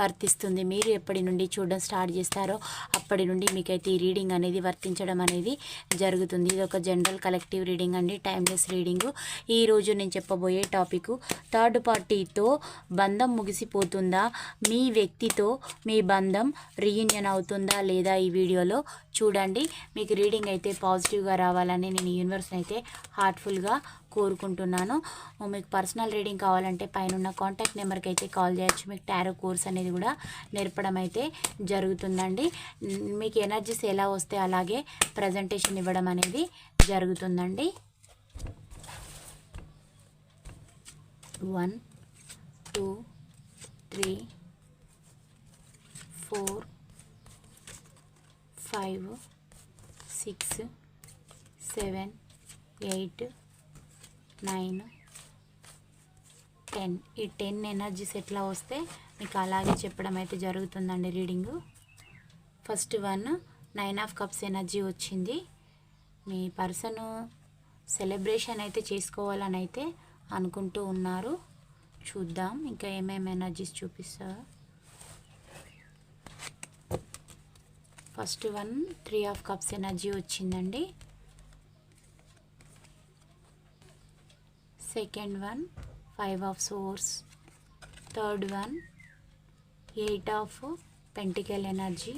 వర్తిస్తుంది. మీరు ఎప్పటి నుండి చూడడం స్టార్ట్ చేస్తారో అప్పటి నుండి మీకైతే ఈ రీడింగ్ అనేది వర్తించడం అనేది జరుగుతుంది. ఇది ఒక జనరల్ కలెక్టివ్ రీడింగ్ అండి టైమ్లెస్ రీడింగ్. ఈ రోజు నేను చెప్పబోయే టాపిక్ థర్డ్ పార్టీతో బంధం ముగిసిపోతుందా? మీ వ్యక్తితో మీ బంధం రీయూనియన్ అవుతుందా లేదా ఈ వీడియోలో చూడండి. మీకు రీడింగ్ అయితే పాజిటివ్గా రావాలని నేను యూనివర్స్ని అయితే హార్ట్ఫుల్గా కోరుకుంటున్నాను. మీకు పర్సనల్ రీడింగ్ కావాలంటే పైన కాంటాక్ట్ నెంబర్కి అయితే కాల్ చేయొచ్చు. మీకు టారో కోర్స్ అనేది కూడా నేర్పడం అయితే జరుగుతుందండి. మీకు ఎనర్జీస్ ఎలా వస్తే అలాగే ప్రజెంటేషన్ ఇవ్వడం అనేది జరుగుతుందండి. One two three four five six seven eight nine ten. ఈ టెన్ ఎనర్జీస్ ఎట్లా వస్తే మీకు అలాగే చెప్పడం అయితే జరుగుతుందండి reading. First one nine of cups energy వచ్చింది. మీ పర్సను సెలబ్రేషన్ అయితే చేసుకోవాలని అయితే అనుకుంటూ ఉన్నారు. చూద్దాం ఇంకా ఏమేమి ఎనర్జీస్ చూపిస్తారు first one three of cups energy వచ్చిందండి. Second one five of swords third one eight of pentacle energy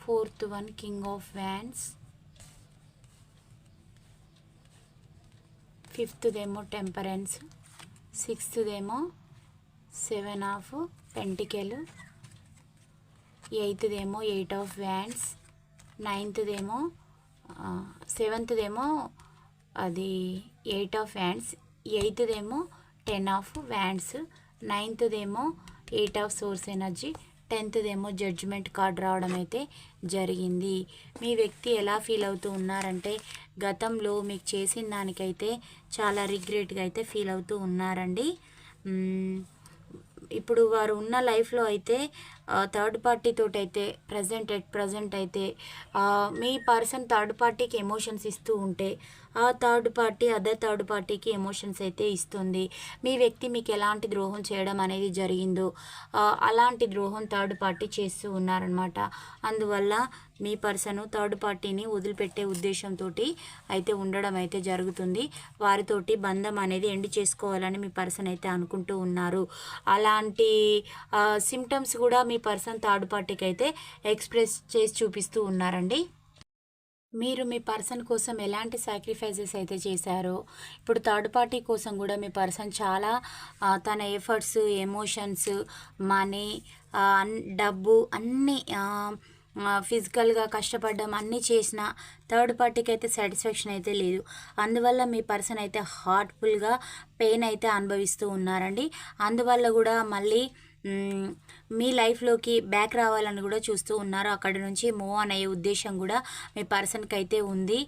fourth one king of wands ఫిఫ్త్దేమో temperance సిక్స్త్దేమో సెవెన్ ఆఫ్ పెంటికెల్ ఎయిత్దేమో ఎయిట్ ఆఫ్ వ్యాండ్స్ నైన్త్దేమో సెవెంత్దేమో అది ఎయిట్ ఆఫ్ హ్యాండ్స్ ఎయిత్దేమో ten of wands నైన్త్దేమో eight of swords energy టెన్త్దేమో judgement card రావడం అయితే జరిగింది. మీ వ్యక్తి ఎలా ఫీల్ అవుతూ ఉన్నారంటే గతంలో మీకు చేసిన దానికైతే చాలా రిగ్రెట్గా అయితే ఫీల్ అవుతూ ఉన్నారండి. ఇప్పుడు వారు ఉన్న లైఫ్లో అయితే థర్డ్ పార్టీ తోటి అయితే ప్రజెంట్ ఎట్ ప్రజెంట్ అయితే మీ పర్సన్ థర్డ్ పార్టీకి ఎమోషన్స్ ఇస్తూ ఉంటే ఆ థర్డ్ పార్టీ అదర్ థర్డ్ పార్టీకి ఎమోషన్స్ అయితే ఇస్తుంది. మీ వ్యక్తి మీకు ఎలాంటి ద్రోహం చేయడం అనేది జరిగిందో అలాంటి ద్రోహం థర్డ్ పార్టీ చేస్తూ ఉన్నారనమాట అందువల్ల మీ పర్సన్ థర్డ్ పార్టీని వదిలిపెట్టే ఉద్దేశంతో అయితే ఉండడం అయితే జరుగుతుంది. వారితోటి బంధం అనేది ఎండ్ చేసుకోవాలని మీ పర్సన్ అయితే అనుకుంటూ ఉన్నారు. అలాంటి సిమ్టమ్స్ కూడా మీ పర్సన్ థర్డ్ పార్టీకి అయితే ఎక్స్ప్రెస్ చేసి చూపిస్తూ ఉన్నారండి. మీరు మీ పర్సన్ కోసం ఎలాంటి సాక్రిఫైసెస్ అయితే చేశారో ఇప్పుడు థర్డ్ పార్టీ కోసం కూడా మీ పర్సన్ చాలా తన ఎఫర్ట్స్ ఎమోషన్స్ మనీ డబ్బు అన్నీ ఫిజికల్గా కష్టపడడం అన్నీ చేసిన థర్డ్ పార్టీకి అయితే సాటిస్ఫాక్షన్ అయితే లేదు. అందువల్ల మీ పర్సన్ అయితే హార్ట్ఫుల్గా పెయిన్ అయితే అనుభవిస్తూ ఉన్నారండి. అందువల్ల కూడా మళ్ళీ మీ లైఫ్లోకి బ్యాక్ రావాలని కూడా చూస్తూ ఉన్నారు. అక్కడి నుంచి మూవ్ ఆన్ అయ్యే ఉద్దేశం కూడా మీ పర్సన్కి అయితే ఉంది.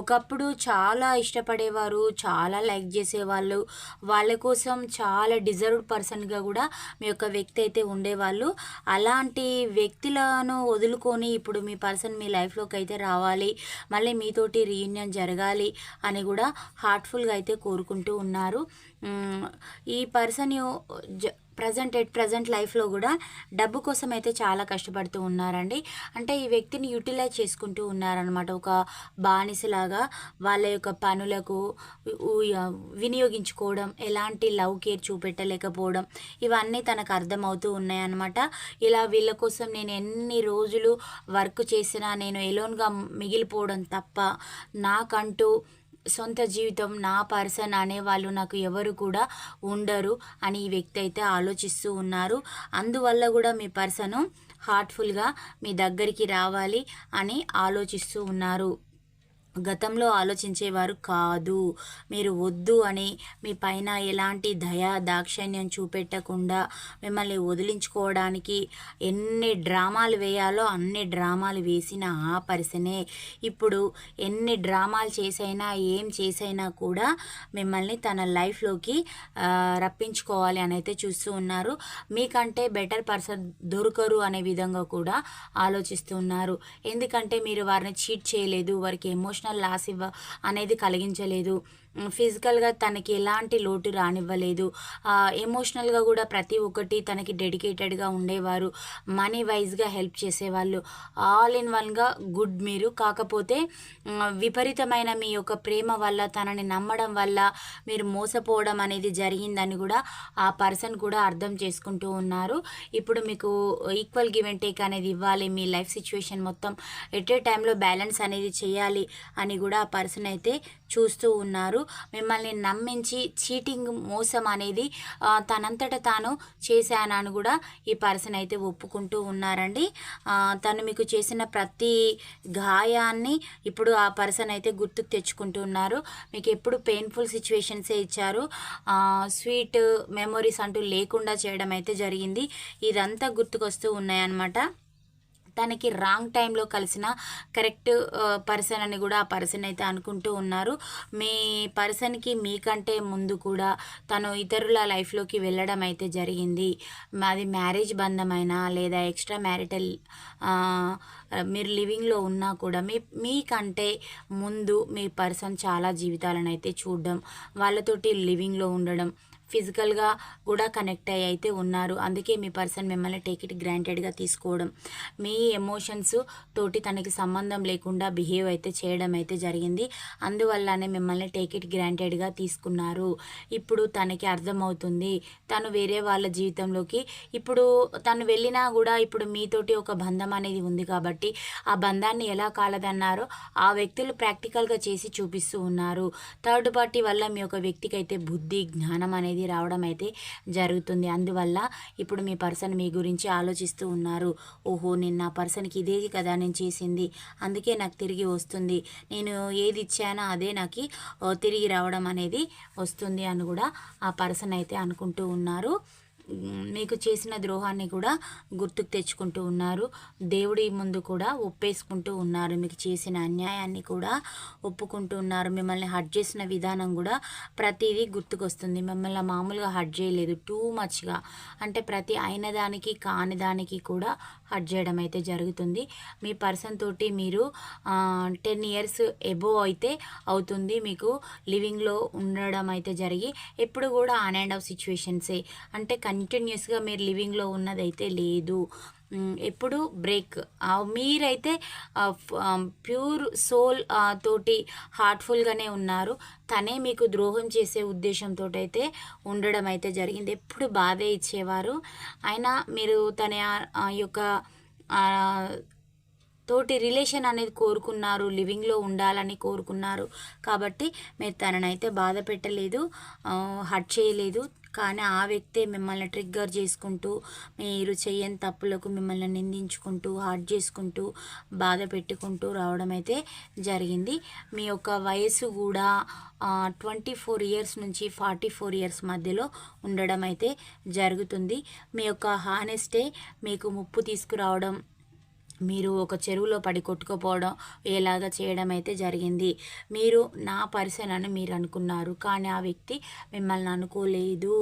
ఒకప్పుడు చాలా ఇష్టపడేవారు చాలా లైక్ చేసేవాళ్ళు. వాళ్ళ కోసం చాలా డిజర్వ్డ్ పర్సన్గా కూడా మీ యొక్క వ్యక్తి అయితే ఉండేవాళ్ళు. అలాంటి వ్యక్తులను వదులుకొని ఇప్పుడు మీ పర్సన్ మీ లైఫ్లోకి అయితే రావాలి. మళ్ళీ మీతోటి రీయూనియన్ జరగాలి అని కూడా హార్ట్ఫుల్గా అయితే కోరుకుంటూ ఉన్నారు. ఈ పర్సన్ ప్రజెంట్ ఎట్ ప్రజెంట్ లైఫ్లో కూడా డబ్బు కోసం అయితే చాలా కష్టపడుతూ ఉన్నారండి. అంటే ఈ వ్యక్తిని యూటిలైజ్ చేసుకుంటూ ఉన్నారనమాట ఒక బానిసలాగా వాళ్ళ యొక్క పనులకు వినియోగించుకోవడం ఎలాంటి లవ్ కేర్ చూపెట్టలేకపోవడం ఇవన్నీ తనకు అర్థమవుతూ ఉన్నాయన్నమాట. ఇలా వీళ్ళ కోసం నేను ఎన్ని రోజులు వర్క్ చేసినా నేను ఎలోన్గా మిగిలిపోవడం తప్ప నాకంటూ సొంత జీవితం నా పర్సన్ అనే వాళ్ళు నాకు ఎవరు కూడా ఉండరు అని ఈ వ్యక్తి అయితే ఆలోచిస్తూ ఉన్నారు. అందువల్ల కూడా మీ పర్సన్ హార్ట్ఫుల్గా మీ దగ్గరికి రావాలి అని ఆలోచిస్తూ ఉన్నారు. గతంలో ఆలోచించేవారు కాదు. మీరు వద్దు అని మీ పైన ఎలాంటి దయ దాక్షిణ్యం చూపెట్టకుండా మిమ్మల్ని వదిలించుకోవడానికి ఎన్ని డ్రామాలు వేయాలో అన్ని డ్రామాలు వేసిన ఆ పర్సనే. ఇప్పుడు ఎన్ని డ్రామాలు చేసైనా ఏం చేసైనా కూడా మిమ్మల్ని తన లైఫ్లోకి రప్పించుకోవాలి అని అయితే చూస్తూ ఉన్నారు. మీకంటే బెటర్ పర్సన్ దొరకరు అనే విధంగా కూడా ఆలోచిస్తున్నారు ఎందుకంటే మీరు వారిని చీట్ చేయలేదు వారికి ఎమోషనల్ లాస్ ఇవ్వ అనేది కలిగించలేదు. ఫిజికల్గా తనకి ఎలాంటి లోటు రానివ్వలేదు. ఎమోషనల్గా కూడా ప్రతి ఒక్కటి తనకి డెడికేటెడ్గా ఉండేవారు. మనీ వైజ్గా హెల్ప్ చేసేవాళ్ళు. ఆల్ ఇన్ వన్గా గుడ్ మీరు. కాకపోతే విపరీతమైన మీ యొక్క ప్రేమ వల్ల తనని నమ్మడం వల్ల మీరు మోసపోవడం అనేది జరిగిందని కూడా ఆ పర్సన్ కూడా అర్థం చేసుకుంటూ ఉన్నారు. ఇప్పుడు మీకు ఈక్వల్ గివ్ అండ్ టేక్ అనేది ఇవ్వాలి. మీ లైఫ్ సిచ్యువేషన్ మొత్తం ఎట్ ఏ టైంలో బ్యాలెన్స్ అనేది చేయాలి అని కూడా ఆ పర్సన్ అయితే చూస్తూ ఉన్నారు. మిమ్మల్ని నమ్మించి చీటింగ్ మోసం అనేది తనంతట తాను చేశానని కూడా ఈ పర్సన్ అయితే ఒప్పుకుంటూ ఉన్నారండి. తను మీకు చేసిన ప్రతి గాయాన్ని ఇప్పుడు ఆ పర్సన్ అయితే గుర్తుకు తెచ్చుకుంటూ ఉన్నారు. మీకు ఎప్పుడు పెయిన్ఫుల్ సిచ్యువేషన్సే ఇచ్చారు. స్వీట్ మెమొరీస్ అంటూ లేకుండా చేయడం అయితే జరిగింది. ఇదంతా గుర్తుకొస్తూ ఉన్నాయన్నమాట. తనకి రాంగ్ టైంలో కలిసిన కరెక్ట్ పర్సన్ అని కూడా ఆ పర్సన్ అయితే అనుకుంటూ ఉన్నారు. మీ పర్సన్కి మీకంటే ముందు కూడా తను ఇతరుల లైఫ్లోకి వెళ్ళడం అయితే జరిగింది. అది మ్యారేజ్ బంధమైనా లేదా ఎక్స్ట్రా మ్యారిటల్ మీరు లివింగ్లో ఉన్నా కూడా మీ మీకంటే ముందు మీ పర్సన్ చాలా జీవితాలను అయితే చూడడం వాళ్ళతోటి లివింగ్లో ఉండడం ఫిజికల్గా కూడా కనెక్ట్ అయ్యి అయితే ఉన్నారు. అందుకే మీ పర్సన్ మిమ్మల్ని టేక్ ఇట్ గ్రాంటెడ్గా తీసుకోవడం మీ ఎమోషన్స్ తోటి తనకి సంబంధం లేకుండా బిహేవ్ అయితే చేయడం అయితే జరిగింది. అందువల్లనే మిమ్మల్ని టేక్ ఇట్ గ్రాంటెడ్గా తీసుకున్నారు. ఇప్పుడు తనకి అర్థమవుతుంది తను వేరే వాళ్ళ జీవితంలోకి ఇప్పుడు తను వెళ్ళినా కూడా ఇప్పుడు మీతోటి ఒక బంధం అనేది ఉంది కాబట్టి ఆ బంధాన్ని ఎలా కాలదన్నారో ఆ వ్యక్తులు ప్రాక్టికల్గా చేసి చూపిస్తూ ఉన్నారు. థర్డ్ పార్టీ వల్ల మీ ఒక వ్యక్తికి అయితే బుద్ధి జ్ఞానం అనేది రావడం అయితే జరుగుతుంది. అందువల్ల ఇప్పుడు మీ పర్సన్ మీ గురించి ఆలోచిస్తూ ఉన్నారు. ఓహో నేను నా పర్సన్కి ఇదే కదా నేను చేసింది అందుకే నాకు తిరిగి వస్తుంది. నేను ఏది ఇచ్చానో అదే నాకు తిరిగి రావడం అనేది వస్తుంది అని కూడా ఆ పర్సన్ అయితే అనుకుంటూ ఉన్నారు. మీకు చేసిన ద్రోహాన్ని కూడా గుర్తుకు తెచ్చుకుంటూ ఉన్నారు. దేవుడి ముందు కూడా ఒప్పేసుకుంటూ ఉన్నారు. మీకు చేసిన అన్యాయాన్ని కూడా ఒప్పుకుంటూ ఉన్నారు. మిమ్మల్ని హట్ చేసిన విధానం కూడా ప్రతిదీ గుర్తుకొస్తుంది. మిమ్మల్ని మామూలుగా హట్ చేయలేదు. టూ మచ్గా. అంటే ప్రతి అయిన దానికి కాని దానికి కూడా హట్ చేయడం అయితే జరుగుతుంది. మీ పర్సన్ తోటి మీరు టెన్ ఇయర్స్ ఎబో అయితే అవుతుంది. మీకు లివింగ్లో ఉండడం అయితే జరిగి ఎప్పుడు కూడా ఆన్ అండ్ ఆఫ్ సిచ్యువేషన్సే. అంటే కంటిన్యూస్గా మీరు లివింగ్లో ఉన్నదైతే లేదు. ఎప్పుడు బ్రేక్. మీరైతే ప్యూర్ సోల్ తోటి హార్ట్ఫుల్గానే ఉన్నారు. తనే మీకు ద్రోహం చేసే ఉద్దేశంతో అయితే ఉండడం అయితే జరిగింది. ఎప్పుడు బాధే ఇచ్చేవారు. అయినా మీరు తన ఆ యొక్క తోటి రిలేషన్ అనేది కోరుకున్నారు. లివింగ్లో ఉండాలని కోరుకున్నారు. కాబట్టి మీరు తననైతే బాధ పెట్టలేదు. హర్ట్ చేయలేదు. కానీ ఆ వ్యక్తే మిమ్మల్ని ట్రిగ్గర్ చేసుకుంటూ మీరు చేయని తప్పులకు మిమ్మల్ని నిందించుకుంటూ హార్ట్ చేసుకుంటూ బాధ పెట్టుకుంటూ రావడం అయితే జరిగింది. మీ యొక్క వయసు కూడా ట్వంటీ ఫోర్ ఇయర్స్ నుంచి ఫార్టీ ఫోర్ ఇయర్స్ మధ్యలో ఉండడం అయితే జరుగుతుంది. మీ యొక్క హానెస్టే మీకు ముప్పు తీసుకురావడం మీరు ఒక చెరువులో పడి కొట్టుకుపోవడం ఎలాగా చేయడం అయితే జరిగింది. మీరు నా పర్సన్ అని మీరు అనుకున్నారు. కానీ ఆ వ్యక్తి మిమ్మల్ని అనుకోలేదు.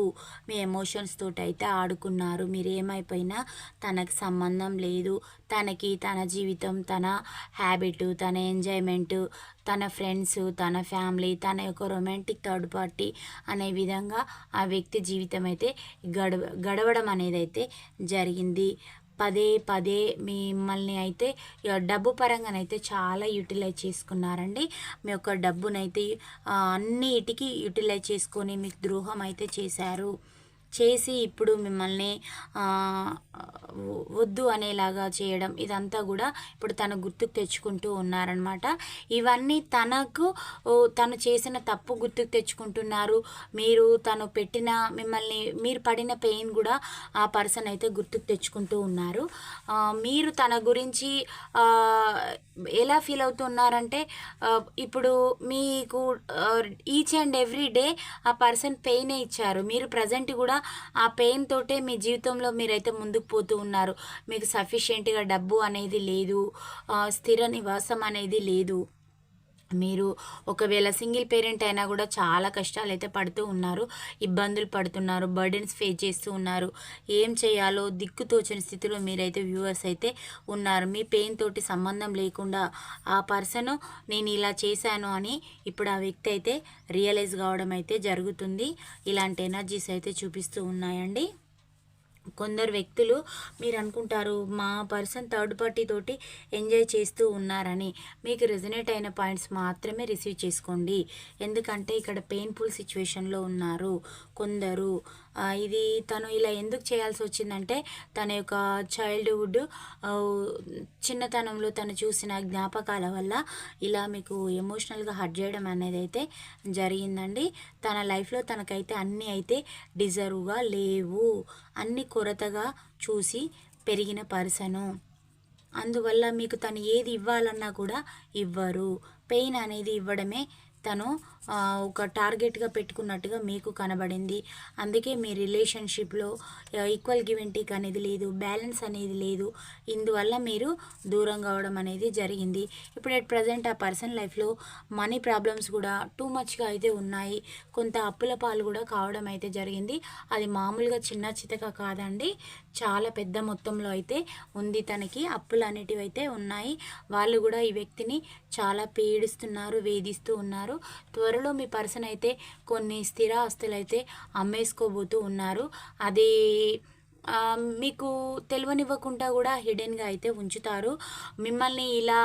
మీ ఎమోషన్స్ తోటి అయితే ఆడుకున్నారు. మీరు ఏమైపోయినా తనకు సంబంధం లేదు. తనకి తన జీవితం తన హ్యాబిట్ తన ఎంజాయ్మెంట్ తన ఫ్రెండ్స్ తన ఫ్యామిలీ తన యొక్క రొమాంటిక్ థర్డ్ పార్టీ అనే విధంగా ఆ వ్యక్తి జీవితం అయితే గడవ గడవడం అనేది అయితే జరిగింది. పదే పదే మిమ్మల్ని అయితే డబ్బు పరంగానైతే చాలా యూటిలైజ్ చేసుకున్నారండి. మీ యొక్క డబ్బునైతే అన్నిటికీ యూటిలైజ్ చేసుకొని మీకు ద్రోహం అయితే చేశారు. చేసి ఇప్పుడు మిమ్మల్ని వద్దు అనేలాగా చేయడం ఇదంతా కూడా ఇప్పుడు తను గుర్తుకు తెచ్చుకుంటూ ఉన్నారనమాట ఇవన్నీ తనకు తను చేసిన తప్పు గుర్తుకు తెచ్చుకుంటున్నారు. మీరు తను పెట్టిన మిమ్మల్ని మీరు పడిన పెయిన్ కూడా ఆ పర్సన్ అయితే గుర్తుకు తెచ్చుకుంటూ ఉన్నారు. మీరు తన గురించి ఎలా ఫీల్ అవుతున్నారంటే ఇప్పుడు మీకు ఈచ్ అండ్ ఎవ్రీ డే ఆ పర్సన్ పెయినే ఇచ్చారు. మీరు ప్రజెంట్ కూడా ఆ పెయిన్ తోటే మీ జీవితంలో మీరైతే ముందుకు పోతూ ఉన్నారు. మీకు సఫిషియెంట్గా డబ్బు అనేది లేదు స్థిర నివాసం అనేది లేదు. మీరు ఒకవేళ సింగిల్ పేరెంట్ అయినా కూడా చాలా కష్టాలు అయితే పడుతూ ఉన్నారు ఇబ్బందులు పడుతున్నారు బర్డెన్స్ ఫేస్ చేస్తూ ఉన్నారు. ఏం చేయాలో దిక్కుతోచని స్థితిలో మీరైతే వ్యూవర్స్ అయితే ఉన్నారు. మీ పెయిన్ తోటి సంబంధం లేకుండా ఆ పర్సన్ నేను ఇలా చేశాను అని ఇప్పుడు ఆ వ్యక్తి అయితే రియలైజ్ కావడం అయితే జరుగుతుంది. ఇలాంటి ఎనర్జీస్ అయితే చూపిస్తూ ఉన్నాయండి. కొందరు వ్యక్తులు మీరు అనుకుంటారు మా పర్సన్ థర్డ్ పార్టీ తోటి ఎంజాయ్ చేస్తూ ఉన్నారని. మీకు రెజనేట్ అయిన పాయింట్స్ మాత్రమే రిసీవ్ చేసుకోండి. ఎందుకంటే ఇక్కడ పెయిన్ఫుల్ సిచ్యువేషన్లో ఉన్నారు కొందరు. ఇది తను ఇలా ఎందుకు చేయాల్సి వచ్చిందంటే తన యొక్క చైల్డ్హుడ్ చిన్నతనంలో తను చూసిన జ్ఞాపకాల వల్ల ఇలా మీకు ఎమోషనల్గా హర్ట్ చేయడం అనేది అయితే జరిగిందండి. తన లైఫ్లో తనకైతే అన్నీ అయితే డిజర్వ్గా లేవు. అన్ని కొరతగా చూసి పెరిగిన పర్సను. అందువల్ల మీకు తను ఏది ఇవ్వాలన్నా కూడా ఇవ్వరు. పెయిన్ అనేది ఇవ్వడమే తను ఒక టార్గెట్గా పెట్టుకున్నట్టుగా మీకు కనబడింది. అందుకే మీ రిలేషన్షిప్లో ఈక్వల్ గివ్ అండ్ టేక్ అనేది లేదు బ్యాలెన్స్ అనేది లేదు. ఇందువల్ల మీరు దూరం కావడం అనేది జరిగింది. ఇప్పుడు అట్ ప్రజెంట్ ఆ పర్సన్ లైఫ్లో మనీ ప్రాబ్లమ్స్ కూడా టూ మచ్గా అయితే ఉన్నాయి. కొంత అప్పుల పాలు కూడా కావడం అయితే జరిగింది. అది మామూలుగా చిన్న చితక కాదండి. చాలా పెద్ద మొత్తంలో అయితే ఉంది తనకి. అప్పులు అనేటివి అయితే ఉన్నాయి. వాళ్ళు కూడా ఈ వ్యక్తిని చాలా పీడిస్తున్నారు వేధిస్తూ ఉన్నారు. త్వరలో మీ పర్సన్ అయితే కొన్ని స్థిర ఆస్తులు అయితే అమ్మేసుకోబోతూ ఉన్నారు. అది మీకు తెలియనివ్వకుండా కూడా హిడెన్గా అయితే ఉంచుతారు. మిమ్మల్ని ఇలా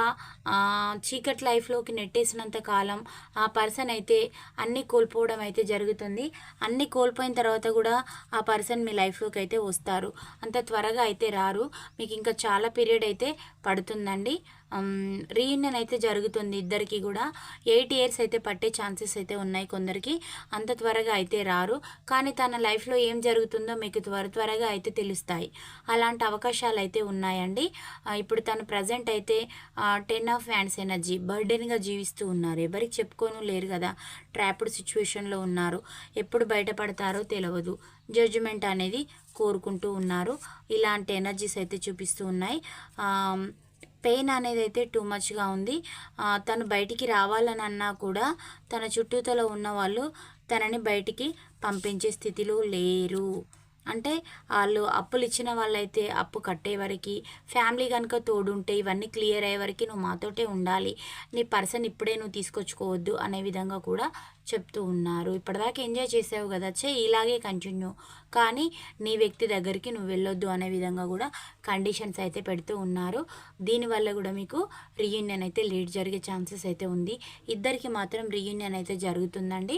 చీకటి లైఫ్లోకి నెట్టేసినంత కాలం ఆ పర్సన్ అయితే అన్నీ కోల్పోవడం అయితే జరుగుతుంది. అన్నీ కోల్పోయిన తర్వాత కూడా ఆ పర్సన్ మీ లైఫ్లోకి అయితే వస్తారు. అంత త్వరగా అయితే రారు. మీకు ఇంకా చాలా పీరియడ్ అయితే పడుతుందండి. రీయూనియన్ అయితే జరుగుతుంది ఇద్దరికి కూడా. ఎయిట్ ఇయర్స్ అయితే పట్టే ఛాన్సెస్ అయితే ఉన్నాయి కొందరికి. అంత త్వరగా అయితే రారు. కానీ తన లైఫ్లో ఏం జరుగుతుందో మీకు త్వర త్వరగా అయితే తెలుస్తాయి. అలాంటి అవకాశాలు అయితే ఉన్నాయండి. ఇప్పుడు తను ప్రజెంట్ అయితే టెన్ ఆఫ్ హ్యాండ్స్ ఎనర్జీ బర్డెన్గా జీవిస్తూ ఉన్నారు. ఎవరికి చెప్పుకోను లేరు కదా. ట్రాప్డ్ సిచ్యువేషన్లో ఉన్నారు. ఎప్పుడు బయటపడతారో తెలియదు జడ్జిమెంట్ అనేది కోరుకుంటూ ఉన్నారు. ఇలాంటి ఎనర్జీస్ అయితే చూపిస్తూ ఉన్నాయి. పెయిన్ అనేది అయితే టూ మచ్గా ఉంది. తను బయటికి రావాలని అన్నా కూడా తన చుట్టూతలో ఉన్న వాళ్ళు తనని బయటికి పంపించే స్థితిలో లేరు. అంటే వాళ్ళు అప్పులు ఇచ్చిన వాళ్ళైతే అప్పు కట్టే వరకు ఫ్యామిలీ కనుక తోడుంటే ఇవన్నీ క్లియర్ అయ్యే వరకు నువ్వు మాతోటే ఉండాలి. నీ పర్సన్ ఇప్పుడే నువ్వు తీసుకొచ్చుకోవద్దు అనే విధంగా కూడా చెప్తూ ఉన్నారు. ఇప్పటిదాకా ఎంజాయ్ చేసావు కదా చే ఇలాగే కంటిన్యూ కానీ నీ వ్యక్తి దగ్గరికి నువ్వు వెళ్ళొద్దు అనే విధంగా కూడా కండిషన్స్ అయితే పెడుతూ ఉన్నారు. దీనివల్ల కూడా మీకు రీయూనియన్ అయితే లేట్ జరిగే ఛాన్సెస్ అయితే ఉంది. ఇద్దరికి మాత్రం రీయూనియన్ అయితే జరుగుతుందండి.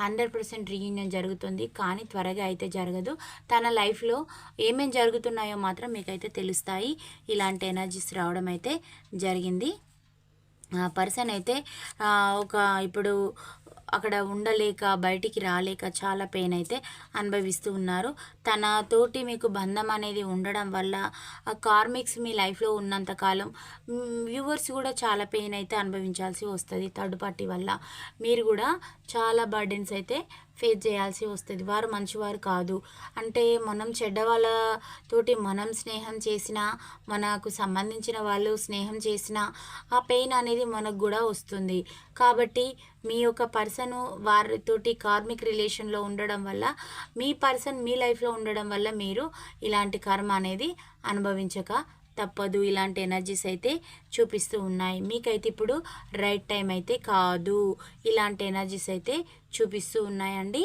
హండ్రెడ్ పర్సెంట్ రీయూనియన్ జరుగుతుంది. కానీ త్వరగా అయితే జరగదు. తన లైఫ్లో ఏమేం జరుగుతున్నాయో మాత్రం మీకైతే తెలుస్తాయి. ఇలాంటి ఎనర్జీస్ రావడం అయితే జరిగింది. ఆ పర్సన్ అయితే ఒక ఇప్పుడు అక్కడ ఉండలేక బయటికి రాలేక చాలా పెయిన్ అయితే అనుభవిస్తూ ఉన్నారు. తన తోటి మీకు బంధం అనేది ఉండడం వల్ల ఆ కార్మిక్స్ మీ లైఫ్లో ఉన్నంతకాలం వ్యూవర్స్ కూడా చాలా పెయిన్ అయితే అనుభవించాల్సి వస్తుంది థర్డ్ పార్టీ వల్ల. మీరు కూడా చాలా బర్డెన్స్ అయితే ఫేస్ చేయాల్సి వస్తుంది. వారు మంచివారు కాదు. అంటే మనం చెడ్డ వాళ్ళతోటి మనం స్నేహం చేసినా మనకు సంబంధించిన వాళ్ళు స్నేహం చేసినా ఆ పెయిన్ అనేది మనకు కూడా వస్తుంది. కాబట్టి మీ యొక్క పర్సన్ వారితోటి కార్మిక్ రిలేషన్లో ఉండడం వల్ల మీ పర్సన్ మీ లైఫ్లో ఉండడం వల్ల మీరు ఇలాంటి కర్మ అనేది అనుభవించక తప్పదు. ఇలాంటి ఎనర్జీస్ అయితే చూపిస్తూ ఉన్నాయి. మీకైతే ఇప్పుడు రైట్ టైం అయితే కాదు. ఇలాంటి ఎనర్జీస్ అయితే చూపిస్తూ ఉన్నాయండి.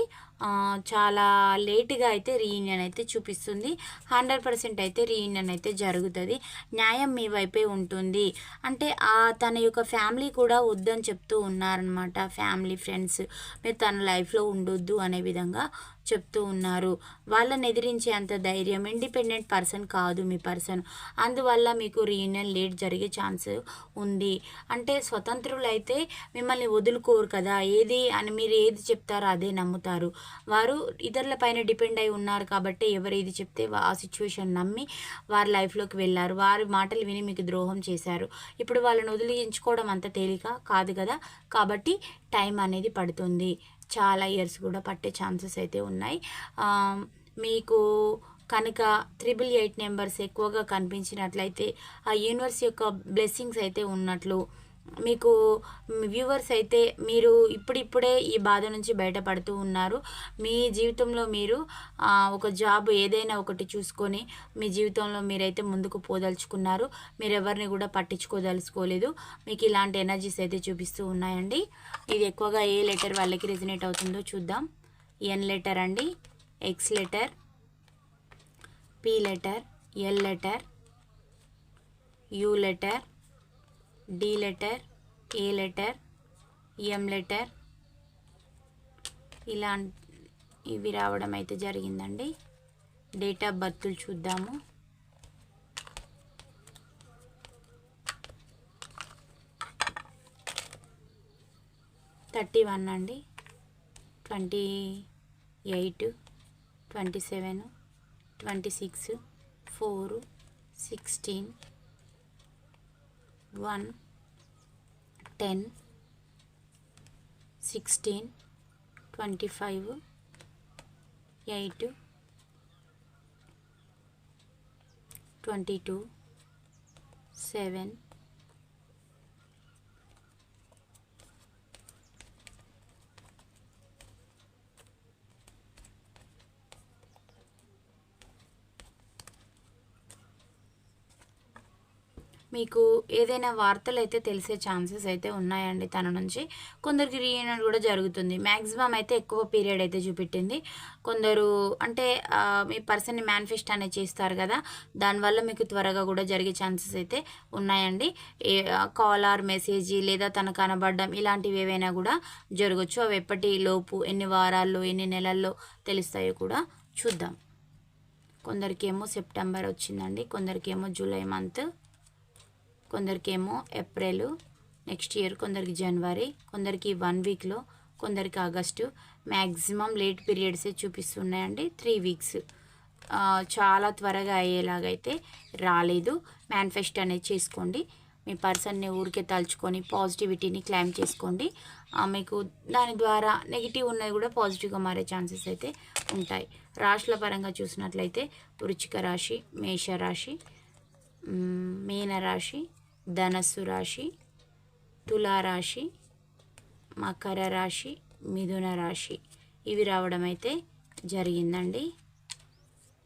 చాలా లేట్గా అయితే రీయూనియన్ అయితే చూపిస్తుంది. హండ్రెడ్ పర్సెంట్ అయితే రీయూనియన్ అయితే జరుగుతుంది. న్యాయం మీ వైపే ఉంటుంది. అంటే ఆ తన యొక్క ఫ్యామిలీ కూడా వద్దని చెప్తూ ఉన్నారనమాట ఫ్యామిలీ ఫ్రెండ్స్ మీరు తన లైఫ్లో ఉండొద్దు అనే విధంగా. చెప్తూ ఉన్నారు. వాళ్ళని ఎదిరించే అంత ధైర్యం ఇండిపెండెంట్ పర్సన్ కాదు మీ పర్సన్. అందువల్ల మీకు రీయూనియన్ లేట్ జరిగే ఛాన్స్ ఉంది. అంటే స్వతంత్రులు అయితే మిమ్మల్ని వదులుకోరు కదా. ఏది అని మీరు ఏది చెప్తారో అదే నమ్ముతారు. వారు ఇతరుల పైన డిపెండ్ అయి ఉన్నారు కాబట్టి ఎవరు ఏది చెప్తే ఆ సిచ్యువేషన్ నమ్మి వారి లైఫ్లోకి వెళ్ళారు. వారి మాటలు విని మీకు ద్రోహం చేశారు. ఇప్పుడు వాళ్ళని వదిలించుకోవడం అంత తేలిక కాదు కదా. కాబట్టి టైం అనేది పడుతుంది. చాలా ఇయర్స్ కూడా పట్టే ఛాన్సెస్ అయితే ఉన్నాయి. మీకు కనుక త్రిబుల్ ఎయిట్ నెంబర్స్ ఎక్కువగా కనిపించినట్లయితే ఆ యూనివర్స్ యొక్క బ్లెస్సింగ్స్ అయితే ఉన్నట్లు మీకు వ్యూవర్స్ అయితే మీరు ఇప్పుడిప్పుడే ఈ బాధ నుంచి బయటపడుతూ ఉన్నారు. మీ జీవితంలో మీరు ఒక జాబ్ ఏదైనా ఒకటి చూసుకొని మీ జీవితంలో మీరైతే ముందుకు పోదలుచుకున్నారు. మీరు ఎవరిని కూడా పట్టించుకోదలుచుకోలేదు. మీకు ఇలాంటి ఎనర్జీస్ అయితే చూపిస్తూ ఉన్నాయండి. ఇది ఎక్కువగా ఏ లెటర్ వాళ్ళకి రెజినేట్ అవుతుందో చూద్దాం. ఎన్ లెటర్ అండి. X letter P letter L letter U letter D letter A letter M letter ఇలా ఇవి రావడం అయితే జరిగిందండి. డేట్ ఆఫ్ బర్త్లు చూద్దాము. థర్టీ వన్ అండి. Twenty eight twenty seven twenty six four sixteen one ten sixteen twenty five eight twenty two seven మీకు ఏదైనా వార్తలు అయితే తెలిసే ఛాన్సెస్ అయితే ఉన్నాయండి తన నుంచి. కొందరికి రీయూనియన్ కూడా జరుగుతుంది. మ్యాక్సిమం అయితే ఎక్కువ పీరియడ్ అయితే చూపెట్టింది. కొందరు అంటే మీ పర్సన్ని మేనిఫెస్ట్ అనేది చేస్తారు కదా దానివల్ల మీకు త్వరగా కూడా జరిగే ఛాన్సెస్ అయితే ఉన్నాయండి. ఏ కాల్ ఆర్ మెసేజ్ లేదా తన కనబడడం ఇలాంటివి ఏవైనా కూడా జరగచ్చు. అవి ఎప్పటి లోపు ఎన్ని వారాల్లో ఎన్ని నెలల్లో తెలుస్తాయో కూడా చూద్దాం. కొందరికేమో సెప్టెంబర్ వచ్చిందండి కొందరికేమో జూలై మంత్ కొందరికేమో ఏప్రిల్ నెక్స్ట్ ఇయర్ కొందరికి జనవరి కొందరికి వన్ వీక్లో కొందరికి ఆగస్టు. మ్యాక్సిమం లేట్ పీరియడ్సే చూపిస్తున్నాయండి త్రీ వీక్స్. చాలా త్వరగా అయ్యేలాగైతే రాలేదు. మేనిఫెస్ట్ అనేది చేసుకోండి. మీ పర్సన్ని ఊరికే తలుచుకొని పాజిటివిటీని క్లైమ్ చేసుకోండి. మీకు దాని ద్వారా నెగిటివ్ ఉన్నది కూడా పాజిటివ్గా మారే ఛాన్సెస్ అయితే ఉంటాయి. రాశుల పరంగా చూసినట్లయితే వృచ్చిక రాశి మేష రాశి మీనరాశి ధనస్సు రాశి తులారాశి మకర రాశి మిథున రాశి. ఇవి రావడం అయితే జరిగిందండి.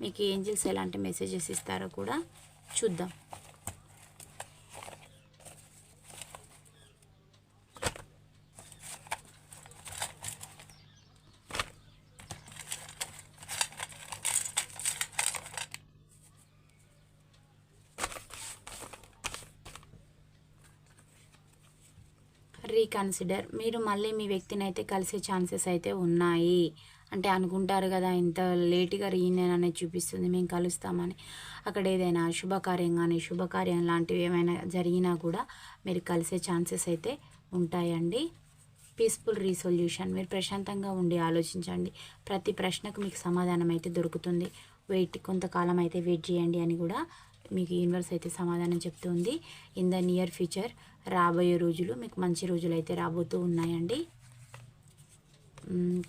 మీకు ఏంజిల్స్ ఎలాంటి మెసేజెస్ ఇస్తారో కూడా చూద్దాం. రీకన్సిడర్ మీరు మళ్ళీ మీ వ్యక్తిని అయితే కలిసే ఛాన్సెస్ అయితే ఉన్నాయి. అంటే అనుకుంటారు కదా ఇంత లేట్గా రీయూనియన్ అనేది చూపిస్తుంది మేము కలుస్తామని. అక్కడ ఏదైనా శుభకార్యం కానీ శుభకార్యం లాంటివి ఏమైనా జరిగినా కూడా మీరు కలిసే ఛాన్సెస్ అయితే ఉంటాయండి. పీస్ఫుల్ రీసొల్యూషన్ మీరు ప్రశాంతంగా ఉండి ఆలోచించండి. ప్రతి ప్రశ్నకు మీకు సమాధానం అయితే దొరుకుతుంది. వెయిట్ కొంతకాలం అయితే వెయిట్ చేయండి అని కూడా మీకు యూనివర్స్ అయితే సమాధానం చెప్తుంది. ఇన్ ద నియర్ ఫ్యూచర్ రాబోయే రోజులు మీకు మంచి రోజులు అయితే రాబోతూ ఉన్నాయండి.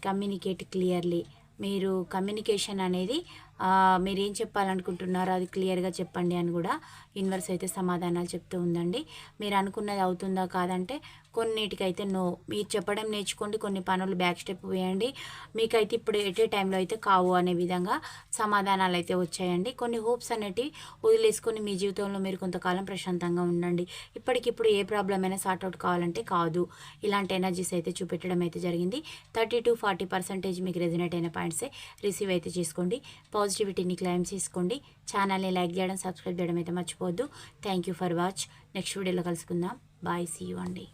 కమ్యూనికేట్ క్లియర్లీ మీరు కమ్యూనికేషన్ అనేది మీరు ఏం చెప్పాలనుకుంటున్నారో అది క్లియర్గా చెప్పండి అని కూడా యూనివర్స్ అయితే సమాధానాలు చెప్తూ ఉందండి. మీరు అనుకున్నది అవుతుందా కాదంటే కొన్నిటికైతే నో మీరు చెప్పడం నేర్చుకోండి కొన్ని పనులు బ్యాక్ స్టెప్ వేయండి. మీకైతే ఇప్పుడు ఎటే టైంలో అయితే కావు అనే విధంగా సమాధానాలు అయితే వచ్చాయండి. కొన్ని హోప్స్ అనేటివి వదిలేసుకొని మీ జీవితంలో మీరు కొంతకాలం ప్రశాంతంగా ఉండండి. ఇప్పటికిప్పుడు ఏ ప్రాబ్లం అయినా సార్ట్అవుట్ కావాలంటే కాదు. ఇలాంటి ఎనర్జీస్ అయితే చూపెట్టడం అయితే జరిగింది. థర్టీ టు ఫార్టీ పర్సెంటేజ్ మీకు రెజినేట్ అయిన పాయింట్సే రిసీవ్ అయితే చేసుకోండి. పాజిటివిటీని క్లైమ్ చేసుకోండి. ఛానల్ని లైక్ చేయడం సబ్స్క్రైబ్ చేయడం అయితే మర్చిపోవద్దు. Thank you for watch next వీడియోలో కలుసుకుందాం. బాయ్ సీ యూ అండి